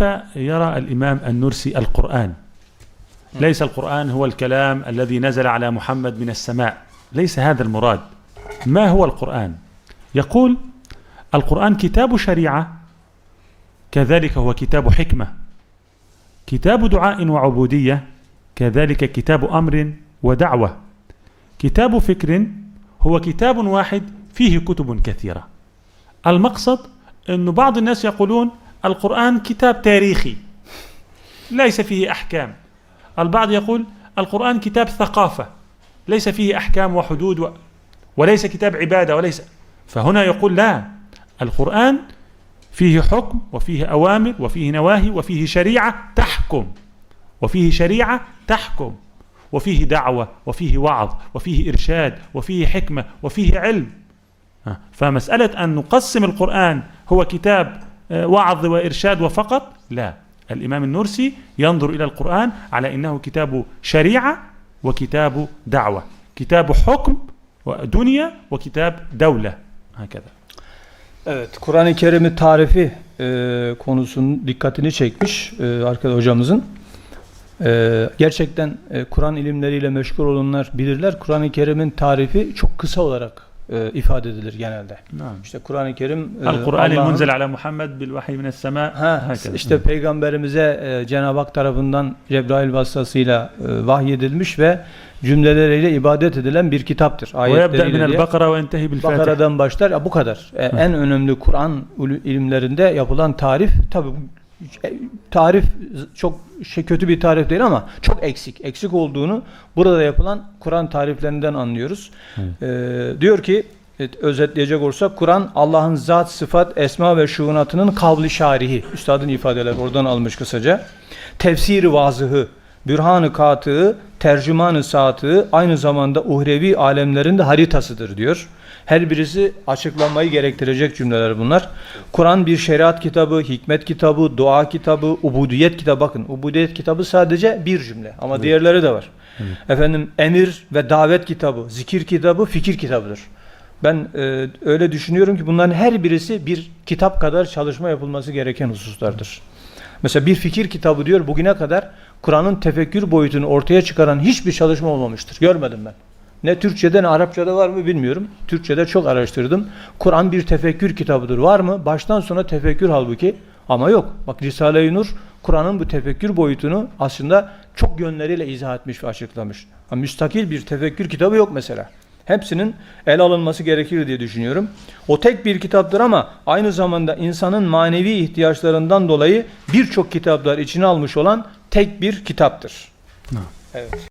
كيف يرى الإمام النرسي القرآن؟ ليس القرآن هو الكلام الذي نزل على محمد من السماء. ليس هذا المراد. ما هو القرآن؟ يقول القرآن كتاب شريعة كذلك هو كتاب حكمة. كتاب دعاء وعبودية كذلك كتاب أمر ودعوة. كتاب فكر هو كتاب واحد فيه كتب كثيرة. المقصد أن بعض الناس يقولون القرآن كتاب تاريخي ليس فيه أحكام. البعض يقول القرآن كتاب ثقافة ليس فيه أحكام وحدود و... وليس كتاب عبادة وليس. فهنا يقول لا القرآن فيه حكم وفيه أوامر وفيه نواهي وفيه شريعة تحكم. وفيه شريعة تحكم. وفيه دعوة وفيه وعظ وفيه إرشاد وفيه حكمة وفيه علم. فمسألة أن نقسم القرآن هو كتاب آه، وعظ وإرشاد وفقط لا الإمام النرسي ينظر إلى القرآن على أنه كتاب شريعة وكتاب دعوة كتاب حكم ودنيا وكتاب دولة هكذا Evet, Kur'an-ı Kerim'i tarifi e, konusunun dikkatini çekmiş e, arkadaş hocamızın. E, gerçekten e, Kur'an ilimleriyle meşgul olanlar bilirler. Kur'an-ı Kerim'in tarifi çok kısa olarak e, ifade edilir genelde. Ha. İşte Kur'an-ı Kerim e, Kur'an-ı Munzel ala Muhammed bil vahiy mines sema. Ha, işte ha. peygamberimize e, Cenab-ı Hak tarafından Cebrail vasıtasıyla e, vahyedilmiş ve cümleleriyle ibadet edilen bir kitaptır. Ayetleriyle Bakara ve entehi bil Bakara'dan başlar. Ya, bu kadar. E, en önemli Kur'an ilimlerinde yapılan tarif tabi tarif çok şey kötü bir tarif değil ama çok eksik. Eksik olduğunu burada yapılan Kur'an tariflerinden anlıyoruz. E, diyor ki evet, özetleyecek olursak Kur'an Allah'ın zat, sıfat, esma ve şuunatının kavli şarihi. Üstadın ifadeler oradan almış kısaca. Tefsiri vazıhı, bürhan-ı katığı, tercüman-ı saatı aynı zamanda uhrevi alemlerin de haritasıdır diyor. Her birisi açıklanmayı gerektirecek cümleler bunlar. Kur'an bir şeriat kitabı, hikmet kitabı, dua kitabı, ubudiyet kitabı. Bakın ubudiyet kitabı sadece bir cümle ama diğerleri de var. Efendim emir ve davet kitabı, zikir kitabı, fikir kitabıdır. Ben e, öyle düşünüyorum ki bunların her birisi bir kitap kadar çalışma yapılması gereken hususlardır. Mesela bir fikir kitabı diyor bugüne kadar Kur'an'ın tefekkür boyutunu ortaya çıkaran hiçbir çalışma olmamıştır. Görmedim ben. Ne Türkçe'de ne Arapça'da var mı bilmiyorum. Türkçe'de çok araştırdım. Kur'an bir tefekkür kitabıdır. Var mı? Baştan sona tefekkür halbuki. Ama yok. Bak Risale-i Nur Kur'an'ın bu tefekkür boyutunu aslında çok yönleriyle izah etmiş ve açıklamış. Ama müstakil bir tefekkür kitabı yok mesela. Hepsinin ele alınması gerekir diye düşünüyorum. O tek bir kitaptır ama aynı zamanda insanın manevi ihtiyaçlarından dolayı birçok kitaplar içine almış olan tek bir kitaptır. Evet.